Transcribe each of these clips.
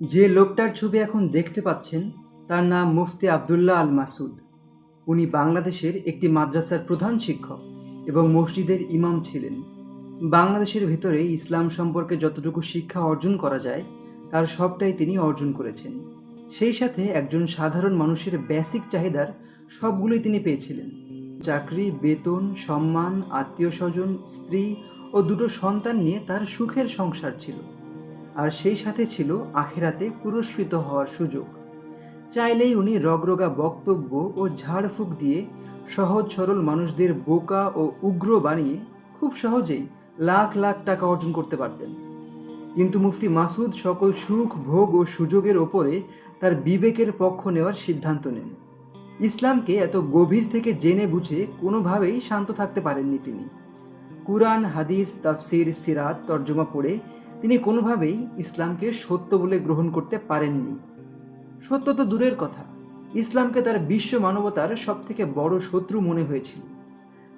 যে লোকটার ছবি এখন দেখতে পাচ্ছেন, তার নাম মুফতি আবদুল্লাহ আল মাসুদ উনি বাংলাদেশের একটি মাদ্রাসার প্রধান শিক্ষক এবং মসজিদের ইমাম ছিলেন। বাংলাদেশের ভেতরে ইসলাম সম্পর্কে যতটুকু শিক্ষা অর্জন করা যায়, তার সবটাই তিনি অর্জন করেছেন। সেই সাথে একজন সাধারণ মানুষের বেসিক চাহিদার সবগুলোই তিনি পেয়েছিলেন। চাকরি, বেতন, সম্মান, আত্মীয় স্বজন, স্ত্রী ও দুটো সন্তান নিয়ে তার সুখের সংসার ছিল। আর সেই সাথে ছিল আখেরাতে পুরস্কৃত হওয়ার সুযোগ। চাইলেই উনি রগরগা বক্তব্য ও ঝাড়ফুঁক দিয়ে সহজ সরল মানুষদের বোকা ও উগ্র বানিয়ে খুব সহজেই লাখ লাখ টাকা অর্জন করতে পারতেন। কিন্তু মুফতি মাসুদ সকল সুখ, ভোগ ও সুযোগের ওপরে তার বিবেকের পক্ষ নেওয়ার সিদ্ধান্ত নেন। ইসলামকে এত গভীর থেকে জেনে বুঝে কোনোভাবেই শান্ত থাকতে পারেননি তিনি। কুরআন, হাদিস, তাফসির, সিরাত, তর্জমা পড়ে তিনি কোনোভাবেই ইসলামকে সত্য বলে গ্রহণ করতে পারেননি। সত্য তো দূরের কথা। ইসলামকে তার বিশ্ব মানবতার সবথেকে বড় শত্রু মনে হয়েছিল।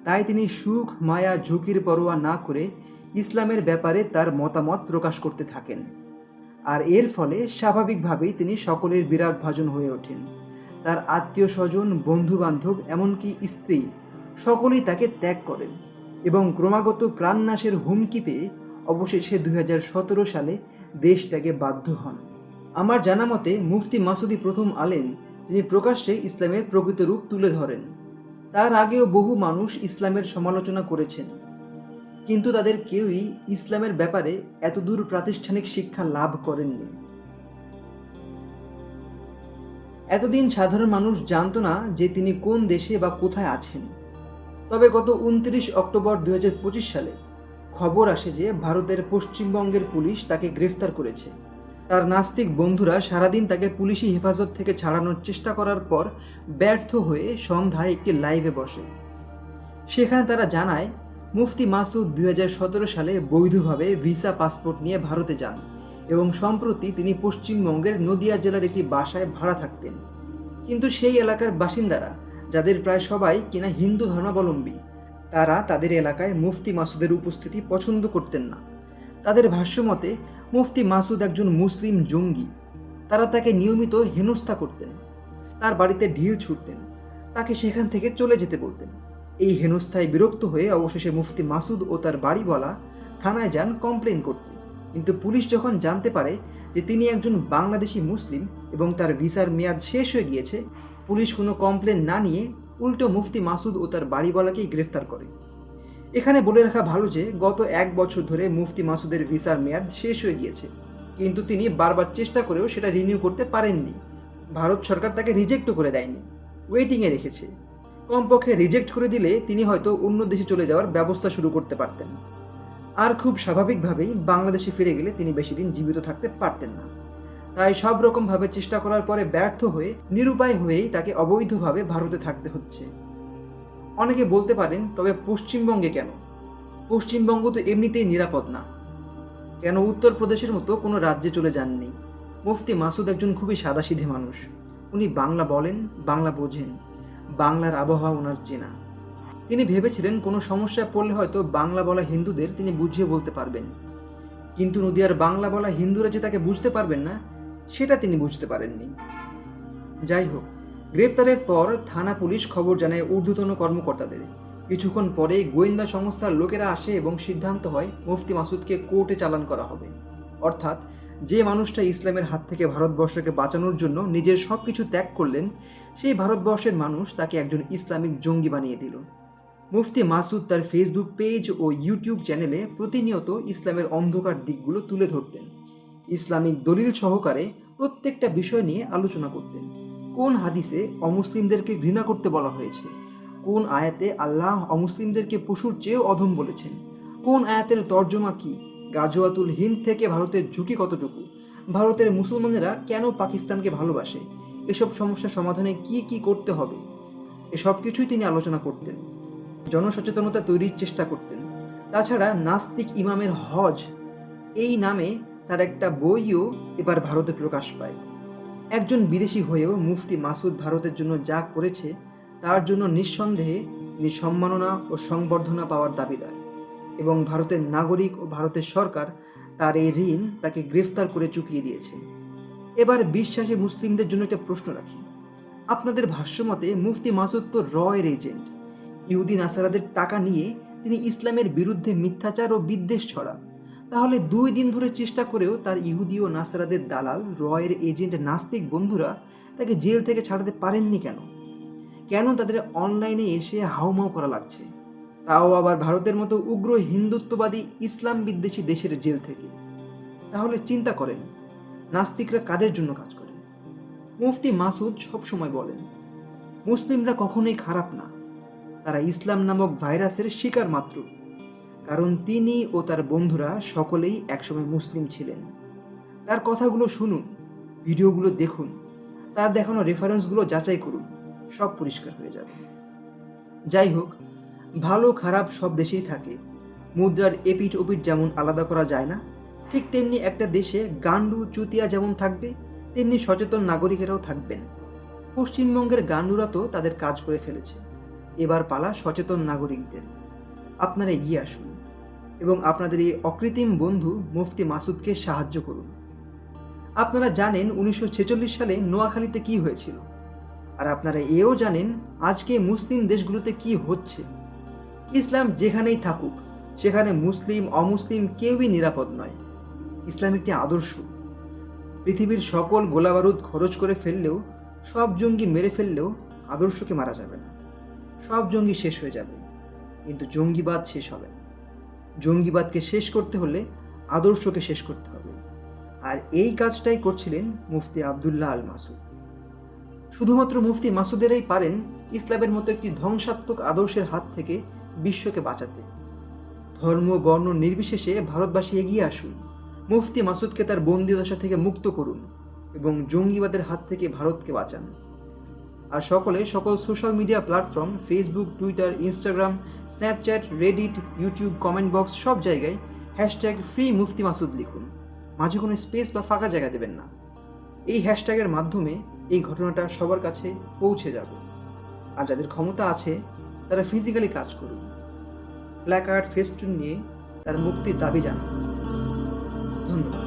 তাই তিনি সুখ, মায়া, ঝুঁকির পরোয়া না করে ইসলামের ব্যাপারে তার মতামত প্রকাশ করতে থাকেন। আর এর ফলে স্বাভাবিকভাবেই তিনি সকলের বিরাগ ভাজন হয়ে ওঠেন। তার আত্মীয় স্বজন বন্ধু বান্ধব এমনকি স্ত্রী সকলেই তাকে ত্যাগ করেন এবং ক্রমাগত প্রাণনাশের হুমকি পেয়ে অবশেষে দু হাজার সতেরো সালে দেশ ত্যাগে বাধ্য হন। আমার জানা মতে, মুফতি মাসুদি প্রথম আলেন তিনি প্রকাশ্যে ইসলামের প্রকৃত রূপ তুলে ধরেন। তার আগেও বহু মানুষ ইসলামের সমালোচনা করেছেন। কিন্তু তাদের কেউই ইসলামের ব্যাপারে এতদূর প্রাতিষ্ঠানিক শিক্ষা লাভ করেননি। এতদিন সাধারণ মানুষ জানত না যে তিনি কোন দেশে বা কোথায় আছেন। তবে গত উনত্রিশ অক্টোবর দুই হাজার পঁচিশ সালে খবর আসে যে ভারতের পশ্চিমবঙ্গের পুলিশ তাকে গ্রেফতার করেছে। তার নাস্তিক বন্ধুরা সারাদিন তাকে পুলিশি হেফাজত থেকে ছাড়ানোর চেষ্টা করার পর ব্যর্থ হয়ে সন্ধ্যায় একটি লাইভে বসে। সেখানে তারা জানায়, মুফতি মাসুদ দুই হাজার সতেরো সালে বৈধভাবে ভিসা পাসপোর্ট নিয়ে ভারতে যান এবং সম্প্রতি তিনি পশ্চিমবঙ্গের নদিয়া জেলার একটি বাসায় ভাড়া থাকতেন। কিন্তু সেই এলাকার বাসিন্দারা, যাদের প্রায় সবাই কিনা হিন্দু ধর্মাবলম্বী তারা তাদের এলাকায় মুফতি মাসুদের উপস্থিতি পছন্দ করতেন না। তাদের ভাষ্যমতে, মুফতি মাসুদ একজন মুসলিম জঙ্গি। তারা তাকে নিয়মিত হেনস্থা করতেন, তার বাড়িতে ঢিল ছুটতেন তাকে সেখান থেকে চলে যেতে বলতেন। এই হেনস্থায় বিরক্ত হয়ে অবশেষে মুফতি মাসুদ ও তার বাড়িওয়ালা থানায় যান কমপ্লেন করতে। কিন্তু পুলিশ যখন জানতে পারে যে তিনি একজন বাংলাদেশি মুসলিম এবং তার ভিসার মেয়াদ শেষ হয়ে গিয়েছে, পুলিশ কোনো কমপ্লেন না নিয়ে উল্টো মুফতি মাসুদ ও তার বাড়িওয়ালাকেই গ্রেফতার করে। এখানে বলে রাখা ভালো যে, গত এক বছর ধরে মুফতি মাসুদের ভিসার মেয়াদ শেষ হয়ে গিয়েছে। কিন্তু তিনি বারবার চেষ্টা করেও সেটা রিনিউ করতে পারেননি। ভারত সরকার তাকে রিজেক্টও করে দেয়নি। ওয়েটিংয়ে রেখেছে। কমপক্ষে রিজেক্ট করে দিলে তিনি হয়তো অন্য দেশে চলে যাওয়ার ব্যবস্থা শুরু করতে পারতেন। আর খুব স্বাভাবিকভাবেই বাংলাদেশে ফিরে গেলে তিনি বেশি দিন জীবিত থাকতে পারতেন না। তাই সব রকমভাবে চেষ্টা করার পরে ব্যর্থ হয়ে, নিরুপায় হয়েই তাকে অবৈধভাবে ভারতে থাকতে হচ্ছে। অনেকে বলতে পারেন, তবে পশ্চিমবঙ্গে কেন? পশ্চিমবঙ্গ তো এমনিতেই নিরাপদ না। কেন? উত্তরপ্রদেশের মতো কোনো রাজ্যে চলে যাননি। মুফতি মাসুদ একজন খুবই সাদাসিধে মানুষ। উনি বাংলা বলেন, বাংলা বোঝেন। বাংলার আবহাওয়া ওনার চেনা। তিনি ভেবেছিলেন কোনো সমস্যায় পড়লে হয়তো বাংলা বলা হিন্দুদের তিনি বুঝিয়ে বলতে পারবেন। কিন্তু নদিয়ার বাংলা বলা হিন্দুরা যে তাকে বুঝতে পারবেন না সেটা তিনি বুঝতে পারেননি। যাই হোক, গ্রেপ্তারের পর থানা পুলিশ খবর জানায় ঊর্ধ্বতন কর্মকর্তাদের। কিছুক্ষণ পরেই গোয়েন্দা সংস্থার লোকেরা আসে এবং সিদ্ধান্ত হয় মুফতি মাসুদকে কোর্টে চালান করা হবে। অর্থাৎ, যে মানুষটা ইসলামের হাত থেকে ভারতবর্ষকে বাঁচানোর জন্য নিজের সব কিছু ত্যাগ করলেন, সেই ভারতবর্ষের মানুষ তাকে একজন ইসলামিক জঙ্গি বানিয়ে দিল। মুফতি মাসুদ তার ফেসবুক পেজ ও ইউটিউব চ্যানেলে প্রতিনিয়ত ইসলামের অন্ধকার দিকগুলো তুলে ধরতেন। ইসলামিক দলিল সহকারে প্রত্যেকটা বিষয় নিয়ে আলোচনা করতেন। কোন হাদিসে অমুসলিমদেরকে ঘৃণা করতে বলা হয়েছে? কোন আয়াতে আল্লাহ অমুসলিমদেরকে পশুর চেয়েও অধম বলেছেন? কোন আয়াতের তর্জমা কি? গাজোয়াতুল হিন্দ থেকে ভারতের ঝুঁকি কতটুকু? ভারতের মুসলমানেরা কেন পাকিস্তানকে ভালোবাসে? এসব সমস্যা সমাধানে কি কি করতে হবে? এসব কিছুই তিনি আলোচনা করতেন। জনসচেতনতা তৈরির চেষ্টা করতেন। তাছাড়া নাস্তিক ইমামের হজ, এই নামে তার একটা বইও এবার ভারতে প্রকাশ পায়। একজন বিদেশি হয়েও মুফতি মাসুদ ভারতের জন্য যা করেছে, তার জন্য নিঃসন্দেহে তিনি সম্মাননা ও সংবর্ধনা পাওয়ার দাবিদার এবং ভারতের নাগরিক ও ভারতের সরকার তার এই ঋণ তাকে গ্রেফতার করে চুকিয়ে দিয়েছে। এবার বিশ্বাসী মুসলিমদের জন্য একটা প্রশ্ন রাখি। আপনাদের ভাষ্যমতে মুফতি মাসুদ তো রয়ের এজেন্ট। ইহুদি নাসারাদের টাকা নিয়ে তিনি ইসলামের বিরুদ্ধে মিথ্যাচার ও বিদ্বেষ ছড়ান। তাহলে দুই দিন ধরে চেষ্টা করেও তার ইহুদি ও নাসারাদের দালাল, রয়ের এজেন্ট নাস্তিক বন্ধুরা তাকে জেল থেকে ছাড়াতে পারেননি কেন? কেন তাদের অনলাইনে এসে হাউমাউ করা লাগছে? তাও আবার ভারতের মতো উগ্র হিন্দুত্ববাদী ইসলাম বিদ্বেষী দেশের জেল থেকে। তাহলে চিন্তা করেন, নাস্তিকরা কাদের জন্য কাজ করে? মুফতি মাসুদ সবসময় বলেন, মুসলিমরা কখনোই খারাপ না। তারা ইসলাম নামক ভাইরাসের শিকার মাত্র। কারণ তিনি ও তার বন্ধুরা সকলেই একসময় মুসলিম ছিলেন। তার কথাগুলো শুনুন, ভিডিওগুলো দেখুন, তার দেখানো রেফারেন্সগুলো যাচাই করুন, সব পরিষ্কার হয়ে যাবে। যাই হোক, ভালো খারাপ সব দেশেই থাকে। মুদ্রার এপিট ওপিট যেমন আলাদা করা যায় না, ঠিক তেমনি একটা দেশে গান্ডু চুতিয়া যেমন থাকবে, তেমনি সচেতন নাগরিকেরাও থাকবেন। পশ্চিমবঙ্গের গান্ডুরা তো তাদের কাজ করে ফেলেছে। এবার পালা সচেতন নাগরিকদের। আপনারা এগিয়ে আসুন এবং আপনাদের এই অকৃত্রিম বন্ধু মুফতি মাসুদকে সাহায্য করুন। আপনারা জানেন উনিশশো ছেচল্লিশ সালে নোয়াখালীতে কি হয়েছিল। আর আপনারা এও জানেন আজকে মুসলিম দেশগুলোতে কি হচ্ছে। ইসলাম যেখানেই থাকুক, সেখানে মুসলিম, অমুসলিম কেউই নিরাপদ নয়। ইসলাম একটি আদর্শ। পৃথিবীর সকল গোলাবারুদ খরচ করে ফেললেও, সব জঙ্গি মেরে ফেললেও আদর্শকে মারা যাবে না। সব জঙ্গি শেষ হয়ে যাবে। কিন্তু জঙ্গিবাদ শেষ হবে। না জঙ্গিবাদকে শেষ করতে হলে আদর্শকে শেষ করতে হবে। আর এই কাজটাই করছিলেন মুফতি আবদুল্লাহ আল মাসুদ শুধুমাত্র মুফতি মাসুদেরাই পারেন ইসলামের মতো একটি ধ্বংসাত্মক আদর্শের হাত থেকে বিশ্বকে বাঁচাতে। ধর্ম, বর্ণ নির্বিশেষে ভারতবাসী এগিয়ে আসুন। মুফতি মাসুদকে তার বন্দিদশা থেকে মুক্ত করুন এবং জঙ্গিবাদের হাত থেকে ভারতকে বাঁচান। আর সকলে সকল social media platform, Facebook, Twitter, Instagram Snapchat Reddit YouTube comment box সব জায়গায় হ্যাশট্যাগ ফ্রি মুফতি মাসুদ লিখুন। মাঝে কোনো স্পেস বা ফাঁকা জায়গা দেবেন না। এই হ্যাশট্যাগের মাধ্যমে এই ঘটনাটা সবার কাছে পৌঁছে যাবে। আর যাদের ক্ষমতা আছে, তারা ফিজিক্যালি কাজ করুন। প্ল্যাকার্ড ফেস্টুন নিয়ে তার মুক্তির দাবি জানান। ধন্যবাদ।